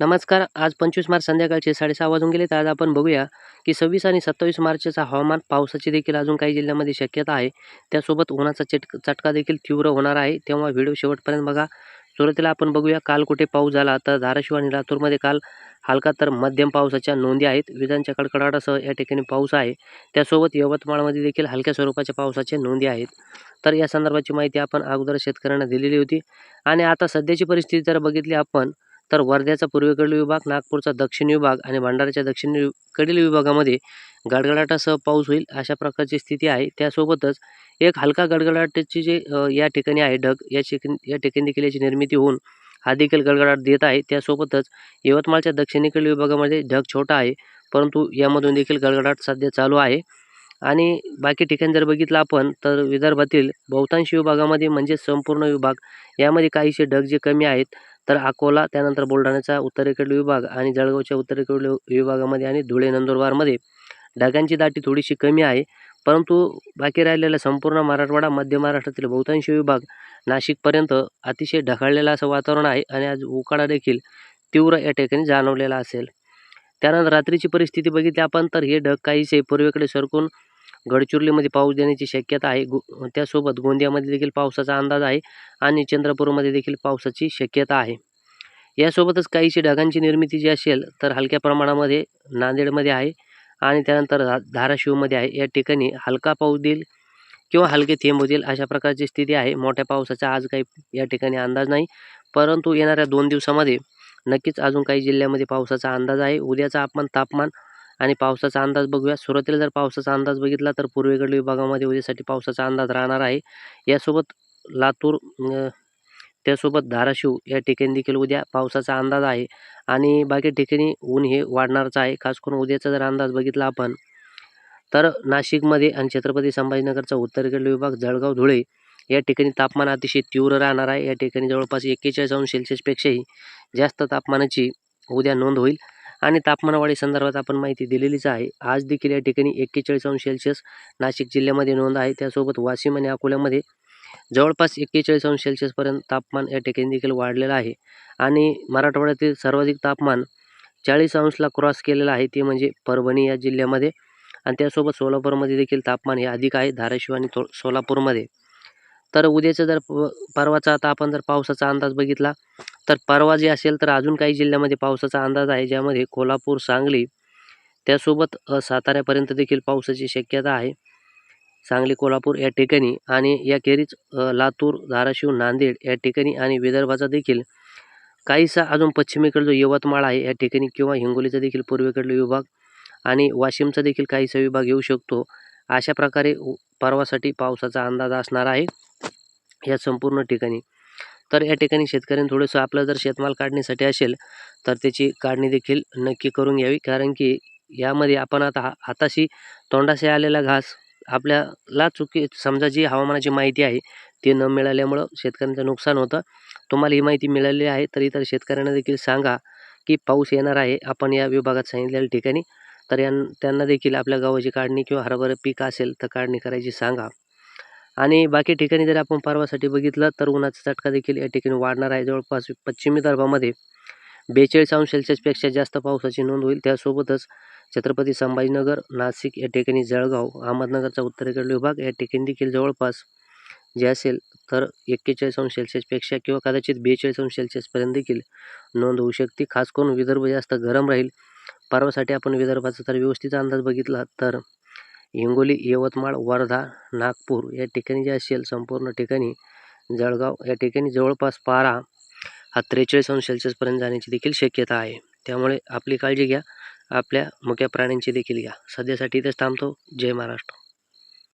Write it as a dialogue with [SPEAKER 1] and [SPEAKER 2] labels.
[SPEAKER 1] नमस्कार आज पंचवीस मार्च संध्याकाळचे साडेसहा वाजून गेले तर आज आपण बघूया की सव्वीस आणि सत्तावीस मार्चचा हवामान पावसाची देखील अजून काही जिल्ह्यामध्ये शक्यता आहे. त्यासोबत उन्हाचा चटक चटका देखील तीव्र होणार आहे. तेव्हा व्हिडिओ शेवटपर्यंत बघा. सुरुवातीला आपण बघूया काल कुठे पाऊस झाला तर धाराशिव आणि लातूरमध्ये काल हलका तर मध्यम पावसाच्या नोंदी आहेत. विजांच्या कडकडाटासह या ठिकाणी पाऊस आहे. त्यासोबत यवतमाळमध्ये देखील हलक्या स्वरूपाच्या पावसाच्या नोंदी आहेत. तर या संदर्भाची माहिती आपण अगोदर शेतकऱ्यांना दिलेली होती. आणि आता सध्याची परिस्थिती जर बघितली आपण तर वर्ध्याचा पूर्वेकडील विभाग नागपूरचा दक्षिण विभाग आणि भंडाऱ्याच्या दक्षिणेकडील विभागामध्ये गडगडाटासह पाऊस होईल अशा प्रकारची स्थिती आहे. त्यासोबतच एक हलका गडगडाटाची जे या ठिकाणी आहे ढग या ठिकाणी या ठिकाणी देखील याची निर्मिती होऊन हा देखील गडगडाट देत आहे. त्यासोबतच यवतमाळच्या दक्षिणेकडील विभागामध्ये ढग छोटा आहे परंतु यामधून देखील गडगडाट सध्या चालू आहे. आणि बाकी ठिकाणी जर बघितलं आपण तर विदर्भातील बहुतांश विभागामध्ये म्हणजे संपूर्ण विभाग यामध्ये काहीसे ढग जे कमी आहेत तर अकोला त्यानंतर बुलढाण्याचा उत्तरेकडील विभाग आणि जळगावच्या उत्तरेकडील विभागामध्ये आणि धुळे नंदुरबारमध्ये. ढगांची दाटी थोडीशी कमी आहे परंतु बाकी राहिलेला संपूर्ण मराठवाडा मध्य महाराष्ट्रातील बहुतांश विभाग नाशिकपर्यंत अतिशय ढगाळलेलं असं वातावरण आहे आणि आज उकाडा देखील तीव्र या ठिकाणी जाणवलेला असेल. त्यानंतर रात्रीची परिस्थिती बघितली आपण तर हे ढग काहीसे पूर्वेकडे सरकून गडचिरोलीमध्ये पाऊस देण्याची शक्यता आहे. गो त्यासोबत गोंदियामध्ये देखील पावसाचा अंदाज आहे आणि चंद्रपूरमध्ये देखील पावसाची शक्यता आहे. यासोबतच काहीशी ढगांची निर्मिती जी असेल तर हलक्या प्रमाणामध्ये नांदेडमध्ये आहे आणि त्यानंतर धा धाराशिवमध्ये आहे. या ठिकाणी हलका पाऊस देईल किंवा हलके थेंब होतील अशा प्रकारची स्थिती आहे. मोठ्या पावसाचा आज काही या ठिकाणी अंदाज नाही परंतु येणाऱ्या दोन दिवसामध्ये नक्कीच अजून काही जिल्ह्यामध्ये पावसाचा अंदाज आहे. उद्याचा आपण तापमान आणि पावसाचा अंदाज बघूया. सुरुवातीला जर पावसाचा अंदाज बघितला तर पूर्वेकडील विभागामध्ये उद्यासाठी पावसाचा अंदाज राहणार आहे. यासोबत लातूर त्यासोबत धाराशिव या ठिकाणी देखील उद्या पावसाचा अंदाज आहे. आणि बाकी ठिकाणी ऊन हे वाढणारच आहे. खास करून उद्याचा जर अंदाज बघितला आपण तर नाशिकमध्ये आणि छत्रपती संभाजीनगरचा उत्तरेकडील विभाग जळगाव धुळे या ठिकाणी तापमान अतिशय तीव्र राहणार आहे. या ठिकाणी जवळपास एक्केचाळीस अंश सेल्सिअसपेक्षाही जास्त तापमानाची उद्या नोंद होईल. आणि तापमानवाढी संदर्भात आपण माहिती दिलेलीच आहे. आज देखील या ठिकाणी एक्केचाळीस अंश सेल्सिअस नाशिक जिल्ह्यामध्ये नोंद आहे. त्यासोबत वाशिम आणि अकोल्यामध्ये जवळपास एक्केचाळीस अंश सेल्सिअसपर्यंत तापमान या ठिकाणी देखील वाढलेलं आहे. आणि मराठवाड्यातील सर्वाधिक तापमान चाळीस अंशला क्रॉस केलेलं आहे. ते म्हणजे परभणी या जिल्ह्यामध्ये. आणि त्यासोबत सोलापूरमध्ये देखील तापमान हे अधिक आहे. धाराशिव आणि तो सोलापूरमध्ये. तर उद्याचं जर प परवाचा आता आपण जर पावसाचा अंदाज बघितला तर परवा जे असेल तर अजून काही जिल्ह्यामध्ये पावसाचा अंदाज आहे ज्यामध्ये कोल्हापूर सांगली त्यासोबत साताऱ्यापर्यंत देखील पावसाची शक्यता आहे. सांगली कोल्हापूर या ठिकाणी आणि याखेरीज लातूर धाराशिव नांदेड या ठिकाणी आणि विदर्भाचा देखील काहीसा अजून पश्चिमेकडे जो यवतमाळ आहे या ठिकाणी किंवा हिंगोलीचा देखील पूर्वेकडील विभाग आणि वाशिमचा देखील काहीसा विभाग येऊ शकतो. अशा प्रकारे उ- परवासाठी पावसाचा अंदाज असणार आहे. या संपूर्ण ठिकाणी. तर या ठिकाणी शेतकऱ्यांनी थोडंसं आपलं जर शेतमाल काढण्यासाठी असेल तर त्याची काढणी देखील नक्की करून घ्यावी. कारण की यामध्ये आपण आता हा- हाताशी तोंडाशी आलेला घास आपल्याला चुकी समजा जी हवामानाची माहिती आहे ती न मिळाल्यामुळं शेतकऱ्यांचं नुकसान होतं. तुम्हाला ही माहिती मिळालेली आहे तर इतर शेतकऱ्यांना देखील सांगा की पाऊस येणार आहे आपण या विभागात सांगितलेल्या ठिकाणी. तर यां त्यांना देखील आपल्या गव्हाची काढणी किंवा हरभरा पीक असेल तर काढणी करायची सांगा. आणि बाकी ठिकाणी जर आपण परवासाठी बघितलं तर उन्हाचा चटका देखील या ठिकाणी वाढणार आहे. जवळपास पश्चिमी विदर्भामध्ये बेचाळीस अंश सेल्सिअसपेक्षा जास्त पावसाची नोंद होईल. त्यासोबतच छत्रपती संभाजीनगर नाशिक या ठिकाणी जळगाव अहमदनगरचा उत्तरेकडील विभाग या ठिकाणी देखील जवळपास जे असेल तर एक्केचाळीस अंश सेल्सिअसपेक्षा किंवा कदाचित बेचाळीस अंश सेल्सिअसपर्यंत देखील नोंद होऊ शकते. खास करून विदर्भ जास्त गरम राहील. परवासाठी आपण विदर्भाचा तर व्यवस्थित अंदाज बघितला तर हिंगोली यवतमाळ वर्धा नागपूर या ठिकाणी जे असेल संपूर्ण ठिकाणी जळगाव या ठिकाणी जवळपास पारा हा त्रेचाळीस अंश सेल्सिअसपर्यंत जाण्याची देखील शक्यता आहे. त्यामुळे आपली काळजी घ्या आपल्या मुक्या प्राण्यांची देखील घ्या. सध्यासाठी इथेच थांबतो. जय महाराष्ट्र.